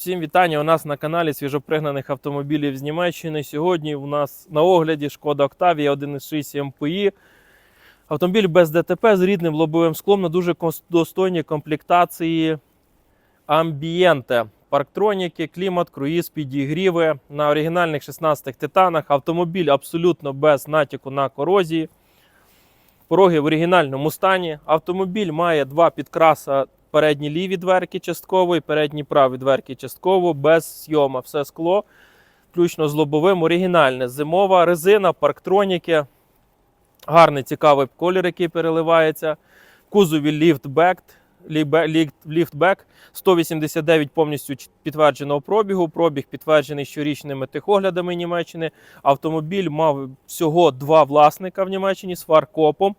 Всім вітання! У нас на каналі свіжопригнаних автомобілів з Німеччини. Сьогодні у нас на огляді Шкода Octavia 1.6 МПІ. Автомобіль без ДТП з рідним лобовим склом на дуже достойній комплектації амбієнте. Парктроніки, клімат, круїз, підігріви на оригінальних 16 титанах. Автомобіль абсолютно без натяку на корозії. Пороги в оригінальному стані. Автомобіль має два підкраса передні ліві дверки частково і передні праві дверки частково, без зйома. Все скло, включно з лобовим, оригінальне. Зимова резина, парктроніки. Гарний цікавий колір, який переливається. Кузові ліфтбек, ліфтбек 189 повністю підтвердженого пробігу. Пробіг підтверджений щорічними техоглядами Німеччини. Автомобіль мав всього два власника в Німеччині з фаркопом.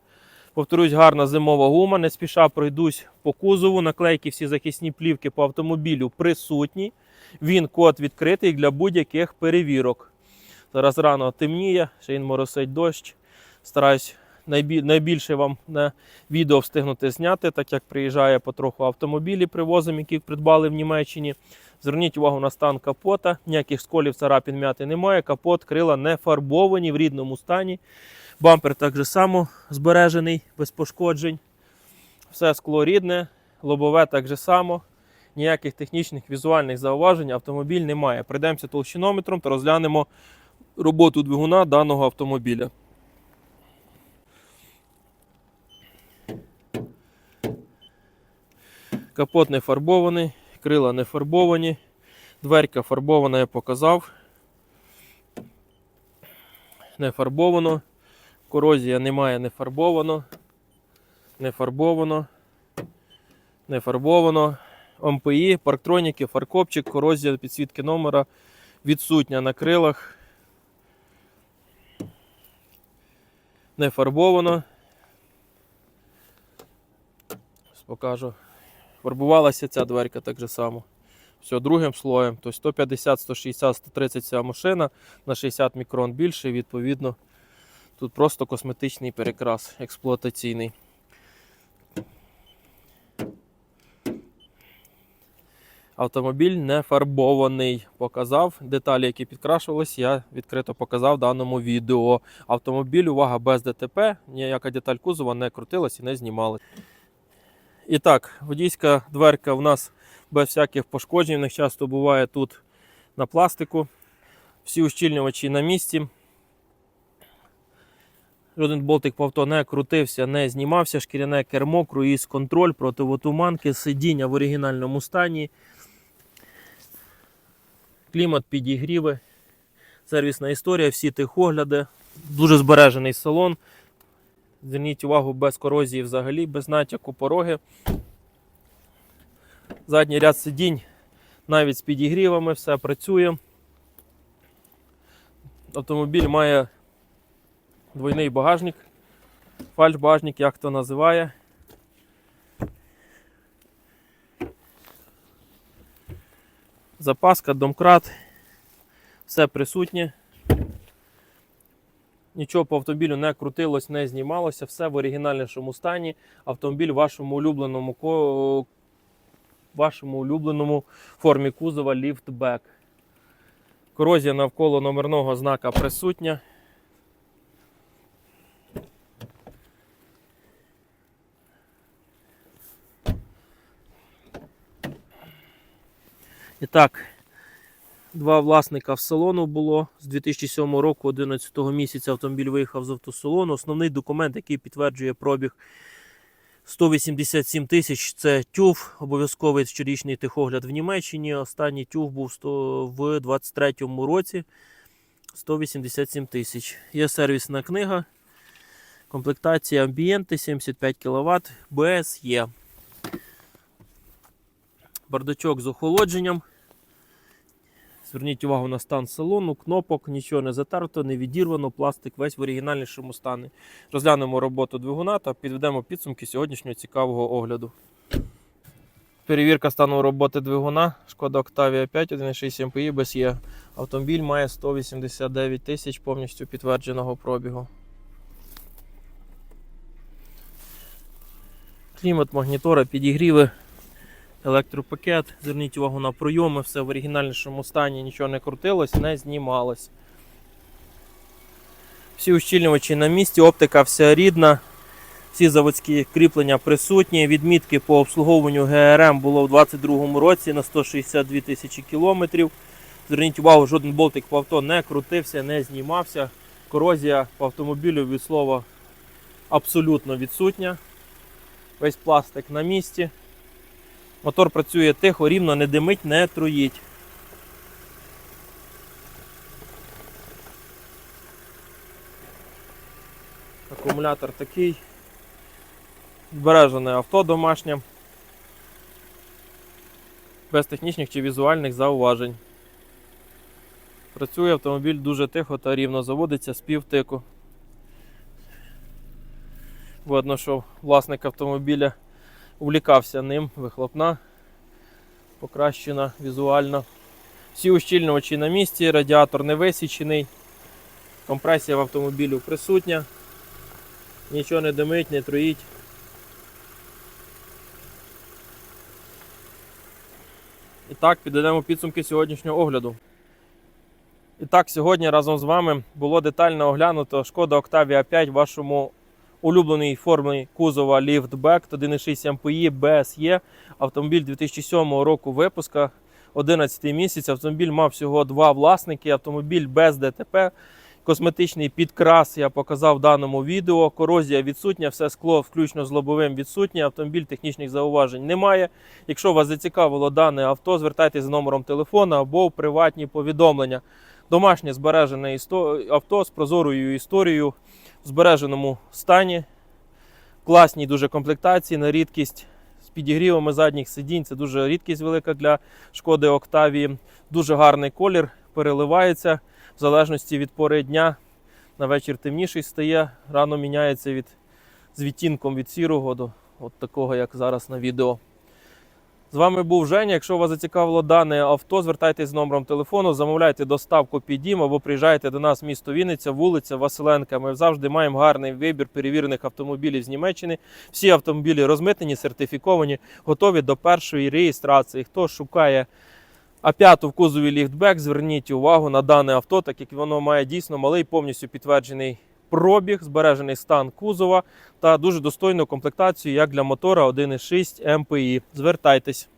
Повторюсь, гарна зимова гума. Не спіша пройдусь по кузову. Наклейки всі захисні плівки по автомобілю присутні. Він код відкритий для будь-яких перевірок. Зараз рано темніє, ще й моросить дощ. Стараюсь найбільше вам на відео встигнути зняти, так як приїжджає потроху автомобілі, привозимо, які придбали в Німеччині. Зверніть увагу на стан капота. Ніяких сколів царапін м'яти немає. Капот, крила не фарбовані в рідному стані. Бампер так само збережений, без пошкоджень. Все скло рідне, лобове так само. Ніяких технічних візуальних зауважень автомобіль не має. Пройдемося толщинометром та розглянемо роботу двигуна даного автомобіля. Капот не фарбований, крила не фарбовані, дверка фарбована, я показав. Не фарбовано. Корозія немає, не фарбовано. Не фарбовано. Не фарбовано. ОМПІ, парктроніки, фаркопчик, корозія підсвітки номера відсутня на крилах. Не фарбовано. Покажу. Фарбувалася ця дверка так же само. Все другим слоєм. Тобто 150, 160, 130 ця машина на 60 мікрон більше, відповідно. Тут просто косметичний перекрас експлуатаційний. Автомобіль не фарбований. Показав деталі, які підкрашувались, я відкрито показав в даному відео. Автомобіль, увага, без ДТП, ніяка деталь кузова не крутилась і не знімали. І так, водійська дверка у нас без всяких пошкоджень. В них часто буває тут на пластику. Всі ущільнювачі на місці. Жоден болтик по не крутився, не знімався. Шкіряне кермо, круїз контроль, противотуманки, сидіння в оригінальному стані. Клімат підігріви. Сервісна історія, всі техогляди. Дуже збережений салон. Зверніть увагу без корозії взагалі, без натяку пороги. Задній ряд сидінь навіть з підігрівами, все працює. Автомобіль має двойний багажник, фальш-багажник, як хто називає. Запаска, домкрат, все присутнє. Нічого по автомобілю не крутилось, не знімалося, все в оригінальнішому стані. Автомобіль в вашому улюбленому вашому улюбленому формі кузова ліфтбек. Корозія навколо номерного знака присутня. І так, два власника в салону було. З 2007 року, 11 місяця, автомобіль виїхав з автосалону. Основний документ, який підтверджує пробіг 187 тисяч це ТЮВ, обов'язковий щорічний техогляд в Німеччині. Останній ТЮВ був 100 в 23-му році 187 тисяч. Є сервісна книга. Комплектація амбієнти 75 кВт, БС є. Бардачок з охолодженням. Зверніть увагу на стан салону, кнопок, нічого не затерто, не відірвано, пластик весь в оригінальнішому стані. Розглянемо роботу двигуна та підведемо підсумки сьогоднішнього цікавого огляду. Перевірка стану роботи двигуна. Шкода Octavia 5, 1.6 MPI без Є. Автомобіль має 189 тисяч повністю підтвердженого пробігу. Клімат, магнітора, підігріви, Електропакет. Зверніть увагу на пройоми, все в оригінальнішому стані, нічого не крутилось, не знімалось. Всі ущільнювачі на місці, оптика вся рідна. Всі заводські кріплення присутні. Відмітки по обслуговуванню ГРМ було в 2022 році на 162 тисячі кілометрів. Зверніть увагу, жоден болтик по авто не крутився, не знімався. Корозія по автомобілю від слова абсолютно відсутня. Весь пластик на місці. Мотор працює тихо, рівно, не димить, не труїть. Акумулятор такий. Збережене авто домашнє. Без технічних чи візуальних зауважень. Працює автомобіль дуже тихо та рівно, заводиться з півтику. Видно, що власник автомобіля увлікався ним, вихлопна, покращена візуально. Всі ущільнювачі на місці, радіатор не висічений, компресія в автомобілю присутня, нічого не димить, не троїть. І так, підведемо підсумки сьогоднішнього огляду. І так, сьогодні разом з вами було детально оглянуто шкода Octavia 5 в вашому улюбленій формі кузова Liftback 1.6 MPI BSE. Автомобіль 2007 року випуска, 11 місяць. Автомобіль мав всього два власники. Автомобіль без ДТП. Косметичний підкрас я показав в даному відео. Корозія відсутня, все скло, включно з лобовим відсутнє. Автомобіль технічних зауважень немає. Якщо вас зацікавило дане авто, звертайтеся за номером телефона або в приватні повідомлення. Домашнє збережене авто з прозорою історією в збереженому стані, класній дуже комплектації на рідкість з підігрівами задніх сидінь. Це дуже рідкість велика для шкоди Октавії. Дуже гарний колір, переливається в залежності від пори дня. На вечір темніший стає, рано міняється від, з відтінком від сірого до от такого, як зараз на відео. З вами був Женя. Якщо вас зацікавило дане авто, звертайтесь з номером телефону, замовляйте доставку під або приїжджайте до нас в місто Вінниця, вулиця Василенка. Ми завжди маємо гарний вибір перевірених автомобілів з Німеччини. Всі автомобілі розмитнені, сертифіковані, готові до першої реєстрації. Хто шукає А5 в кузові ліфтбек, зверніть увагу на дане авто, так як воно має дійсно малий, повністю підтверджений пробіг, збережений стан кузова та дуже достойну комплектацію як для мотора 1.6 MPI. Звертайтесь.